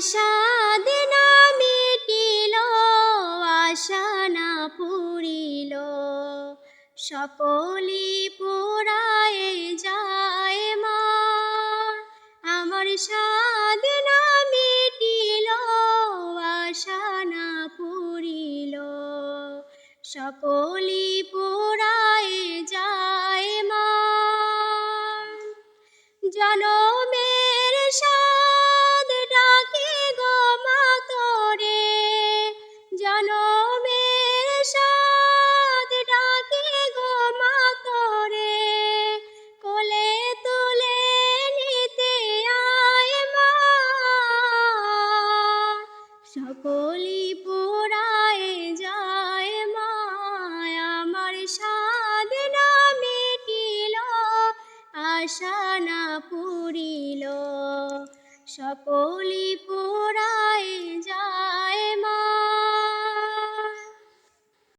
সাধনা মিটিল আশা না পুরিল সকলি পুরায় যায় মা, আমার সাধনা মিটিল আশা না পুরিল সকলি পুরায় যায় মা জনমের সকলি পোড়ায় যায় মায় আমার সাধনা মিটিল আশা না পুরিল। সকলি পুরা